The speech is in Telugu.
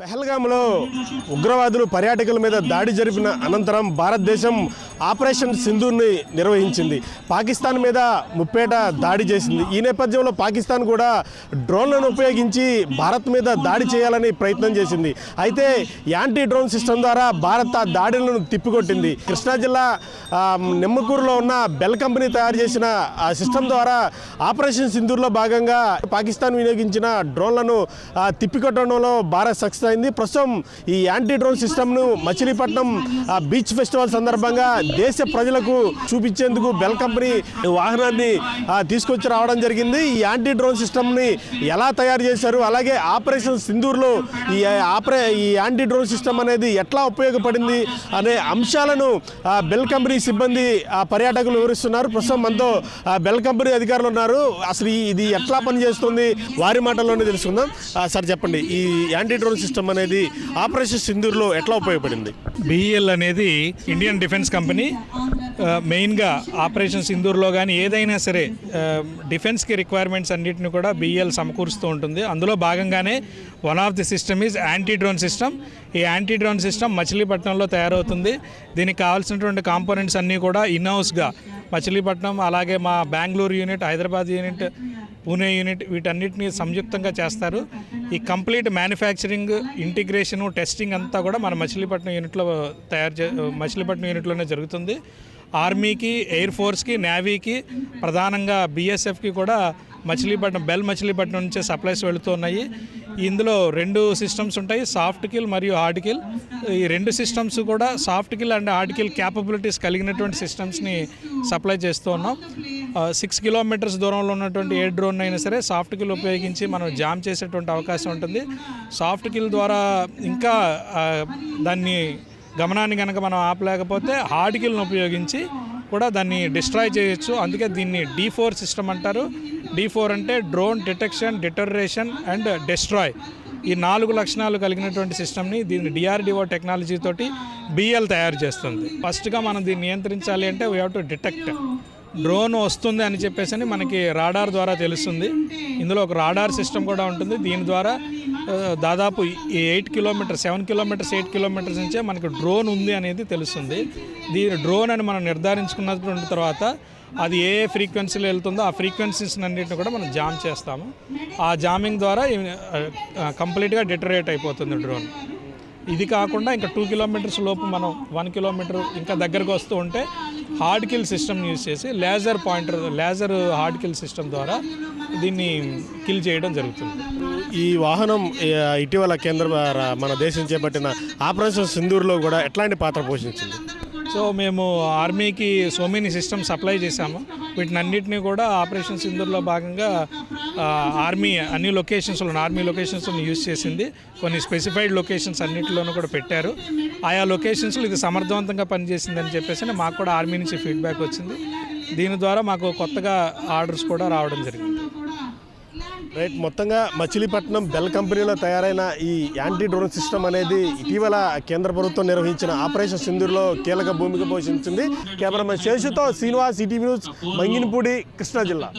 పెహల్గాంలో ఉగ్రవాదులు పర్యాటకుల మీద దాడి జరిపిన అనంతరం భారతదేశం ఆపరేషన్ సింధూర్ని నిర్వహించింది. పాకిస్తాన్ మీద ముప్పేట దాడి చేసింది. ఈ నేపథ్యంలో పాకిస్తాన్ కూడా డ్రోన్లను ఉపయోగించి భారత్ మీద దాడి చేయాలని ప్రయత్నం చేసింది. అయితే యాంటీ డ్రోన్ సిస్టమ్ ద్వారా భారత్ ఆ దాడులను తిప్పికొట్టింది. కృష్ణా జిల్లా నిమ్మకూరులో ఉన్న బెల్ కంపెనీ తయారు చేసిన ఆ సిస్టమ్ ద్వారా ఆపరేషన్ సింధూర్లో భాగంగా పాకిస్తాన్ వినియోగించిన డ్రోన్లను తిప్పికొట్టడంలో భారత్ సక్సెస్ అయింది ప్రస్తుతం ఈ యాంటీ డ్రోన్ సిస్టమ్ను మచిలీపట్నం బీచ్ ఫెస్టివల్ సందర్భంగా దేశ ప్రజలకు చూపించేందుకు బెల్ కంపెనీ వాహనాన్ని తీసుకొచ్చి రావడం జరిగింది. ఈ యాంటీ డ్రోన్ సిస్టమ్ని ఎలా తయారు చేశారు? అలాగే ఆపరేషన్ సింధూర్లో ఈ ఆపరే ఈ యాంటీ డ్రోన్ సిస్టమ్ అనేది ఎట్లా ఉపయోగపడింది అనే అంశాలను బెల్ కంపెనీ సిబ్బంది ఆ పర్యాటకులు వివరిస్తున్నారు. ప్రస్తుతం మనతో బెల్ కంపెనీ అధికారులు ఉన్నారు. అసలు ఈ- ఇది ఎట్లా పనిచేస్తుంది? వారి మాటల్లోనే తెలుసుకుందాం. సార్ చెప్పండి. ఈ యాంటీ డ్రోన్ సిస్టమ్ అనేది ఆపరేషన్ సింధూర్లో ఎట్లా ఉపయోగపడింది? బిఈఎల్ అనేది ఇండియన్ డిఫెన్స్ కంపెనీ మెయిన్గా ఆపరేషన్ సింధూర్లో కానీ ఏదైనా సరే డిఫెన్స్కి రిక్వైర్మెంట్స్ అన్నింటిని కూడా బిఎల్ సమకూరుస్తూ ఉంటుంది. అందులో భాగంగానే one of the system is anti drone system ఈ యాంటీ డ్రోన్ సిస్టమ్ మచిలీపట్నంలో తయారవుతుంది. దీనికి కావాల్సినటువంటి కాంపోనెంట్స్ అన్నీ కూడా ఇన్హౌస్గా మచిలీపట్నం అలాగే మా Bengaluru unit Hyderabad unit Pune unit వీటన్నిటిని సంయుక్తంగా చేస్తారు. ఈ కంప్లీట్ మ్యానుఫ్యాక్చరింగ్ ఇంటిగ్రేషను టెస్టింగ్ అంతా కూడా మన మచిలీపట్నం యూనిట్లో తయారు చే మచిలీపట్నం యూనిట్లోనే జరుగుతుంది. ఆర్మీకి ఎయిర్ ఫోర్స్కి నేవీకి ప్రధానంగా బీఎస్ఎఫ్కి కూడా మచిలీపట్నం బెల్ మచిలీపట్నం నుంచే సప్లైస్ వెళుతున్నాయి ఇందులో రెండు సిస్టమ్స్ ఉంటాయి సాఫ్ట్ కిల్ మరియు హార్డ్ కిల్. ఈ రెండు సిస్టమ్స్ కూడా soft kill and hard kill capabilities కలిగినటువంటి సిస్టమ్స్ని సప్లై చేస్తూ ఉన్నాం. సిక్స్ కిలోమీటర్స్ దూరంలో ఉన్నటువంటి ఏ డ్రోన్ అయినా సరే సాఫ్ట్ కిల్ ఉపయోగించి మనం జామ్ చేసేటువంటి అవకాశం ఉంటుంది. సాఫ్ట్ కిల్ ద్వారా ఇంకా దాన్ని గమనాన్ని కనుక మనం ఆపలేకపోతే హార్డికిల్ని ఉపయోగించి కూడా దాన్ని డిస్ట్రాయ్ చేయొచ్చు. అందుకే దీన్ని డీ ఫోర్ సిస్టమ్ అంటారు. డీ ఫోర్ అంటే drone detection deterrence and destroy ఈ నాలుగు లక్షణాలు కలిగినటువంటి సిస్టమ్ని దీన్ని డిఆర్డిఓ టెక్నాలజీ తోటి బిఎల్ తయారు చేస్తుంది. ఫస్ట్గా మనం దీన్ని నియంత్రించాలి అంటే we have to detect drone వస్తుంది అని చెప్పేసి అని మనకి రాడార్ ద్వారా తెలుస్తుంది. ఇందులో ఒక రాడార్ సిస్టమ్ కూడా ఉంటుంది. దీని ద్వారా దాదాపు eight kilometres seven kilometres eight kilometres నుంచే మనకు డ్రోన్ ఉంది అనేది తెలుస్తుంది. దీని డ్రోన్ అని మనం నిర్ధారించుకున్నటువంటి తర్వాత అది ఏ ఫ్రీక్వెన్సీలో వెళ్తుందో ఆ ఫ్రీక్వెన్సీస్ అన్నింటిని కూడా మనం జామ్ చేస్తాము. ఆ జామింగ్ ద్వారా కంప్లీట్గా డిటరేట్ అయిపోతుంది డ్రోన్. ఇది కాకుండా ఇంకా టూ కిలోమీటర్స్ లోపు మనం వన్ కిలోమీటర్ ఇంకా దగ్గరకు వస్తూ ఉంటే హార్డ్ కిల్ సిస్టమ్ యూజ్ చేసి laser pointer laser hard kill system ద్వారా దీన్ని కిల్ చేయడం జరుగుతుంది. ఈ వాహనం ఇటీవల కేంద్ర మన దేశం చేపట్టిన ఆపరేషన్ సింధూర్లో కూడా ఎట్లాంటి పాత్ర పోషించింది? సో మేము ఆర్మీకి సో మెనీ సిస్టమ్ సప్లై చేశాము. వీటిని అన్నింటినీ కూడా ఆపరేషన్ సింధూర్లో భాగంగా ఆర్మీ అన్ని లొకేషన్స్లో ఆర్మీ లొకేషన్స్లో యూజ్ చేసింది. కొన్ని స్పెసిఫైడ్ లొకేషన్స్ అన్నింటిలోనూ కూడా పెట్టారు. ఆయా లొకేషన్స్లో ఇది సమర్థవంతంగా పనిచేసిందని చెప్పేసి మాకు కూడా ఆర్మీ నుంచి ఫీడ్బ్యాక్ వచ్చింది. దీని ద్వారా మాకు కొత్తగా ఆర్డర్స్ కూడా రావడం జరిగింది. రైట్ మొత్తంగా మచిలీపట్నం బెల్ కంపెనీలో తయారైన ఈ యాంటీ డ్రోన్ సిస్టమ్ అనేది ఇటీవల కేంద్ర ప్రభుత్వం నిర్వహించిన ఆపరేషన్ సింధూర్లో కీలక భూమిక పోషించింది. కెమెరామెన్ శేషుతో శ్రీనివాస్ ఈటీవీ న్యూస్ మంగినపూడి కృష్ణా జిల్లా.